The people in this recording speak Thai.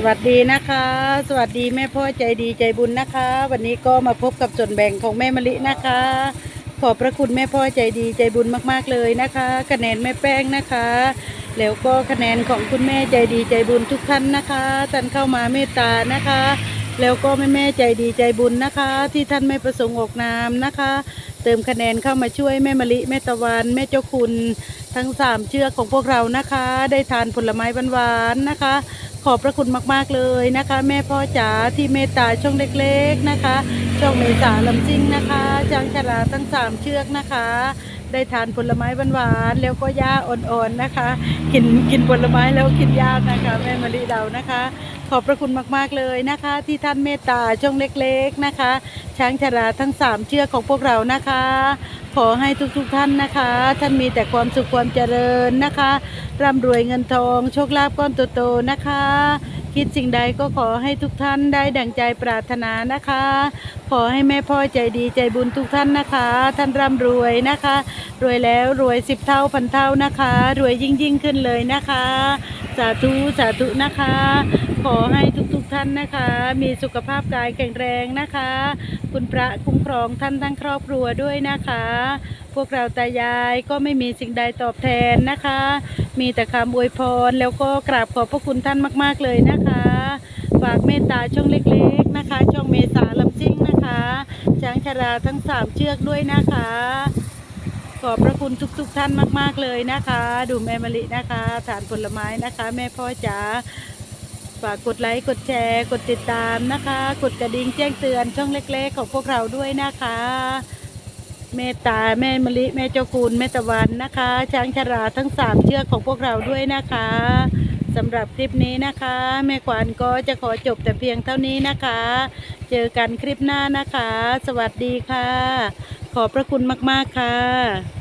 สวัสดีนะคะ สวัสดีแม่พ่อใจดีใจบุญนะคะ วันนี้ก็มาพบกับส่วนแบ่งของแม่มะลินะคะ ขอบพระคุณแม่พ่อใจดีใจบุญมากๆเลยนะคะ คะแนนแม่แป้งนะคะ แล้วก็คะแนนของคุณแม่ใจดีใจบุญทุกท่านนะคะท่านเข้ามาเมตตานะคะ แล้วก็แม่แม่ใจดีใจบุญนะคะ ที่ท่านไม่ประสงค์ออกนามนะคะ เติมคะแนนเข้ามาช่วยแม่มะลิแม่ตะวันแม่เจ้าคุณทั้งสามเชือกของพวกเรานะคะ ได้ทานผลไม้หวานๆนะคะ อบพระคุณมากๆเลยนะคะ แม่พ่อจ๋าที่เมตตาช่องเล็กๆนะคะ ช่องเมษาลำซิ่งนะคะจางชลาทั้งสามเชือกนะคะ ได้ทานผลไม้หวานๆแล้วก็หญ้าอ่อนๆนะคะ กินกินผลไม้แล้วกินหญ้านะคะ แม่มะลิเรานะคะ ขอบพระคุณมากๆเลยนะคะ ที่ท่านเมตตาช่องเล็กๆนะคะ ช้างชราทั้งสามเชือกของพวกเรานะคะขอให้ทุกๆท่านนะคะ ท่านมีแต่ความสุขความเจริญนะคะ ร่ำรวยเงินทอง โชคลาภก้อนโตๆนะคะ คิดสิ่งใดก็ขอให้ทุกท่านได้ดั่งใจปรารถนานะคะ ขอให้แม่พ่อใจดีใจบุญทุกท่านนะคะ ท่านร่ำรวยนะคะ รวยแล้วรวยสิบเท่าพันเท่านะคะ รวยยิ่งยิ่งขึ้นเลยนะคะ สาธุสาธุนะคะ ขอให้ทุกๆท่านนะคะ มีสุขภาพกายแข็งแรงนะคะ คุณพระคุ้มครองท่านทั้งครอบครัวด้วยนะคะ พวกเราตายายก็ไม่มีสิ่งใดตอบแทนนะคะ มีแต่คำอวยพร แล้วก็กราบขอบพระคุณท่านมาก ๆ เลยนะคะ ฝากเมตตาช่องเล็กๆนะคะ ช่องเมษาลำซิ่งนะคะช้างชราทั้งสามเชือกด้วยนะคะ ขอบพระคุณทุก ๆทท่านมาก ๆ เลยนะคะ ดูแม่มะลินะคะทานผลไม้นะคะ แม่พ่อจ๋าฝากกดไลค์กดแชร์ กดติดตามนะคะ กดกระดิ่งแจ้งเตือนช่องเล็ก ๆ ของพวกเราด้วยนะคะ เมตตาแม่มะลิแม่เจ้าคุณแม่ตะวันนะคะ ช้างชราทั้งสามเชือกของพวกเราด้วยนะคะสำหรับคลิปนี้นะคะ แม่ขวันก็จะขอจบแต่เพียงเท่านี้นะคะ เจอกันคลิปหน้านะคะ สวัสดีค่ะ ขอบพระคุณมาก ๆ ค่ะ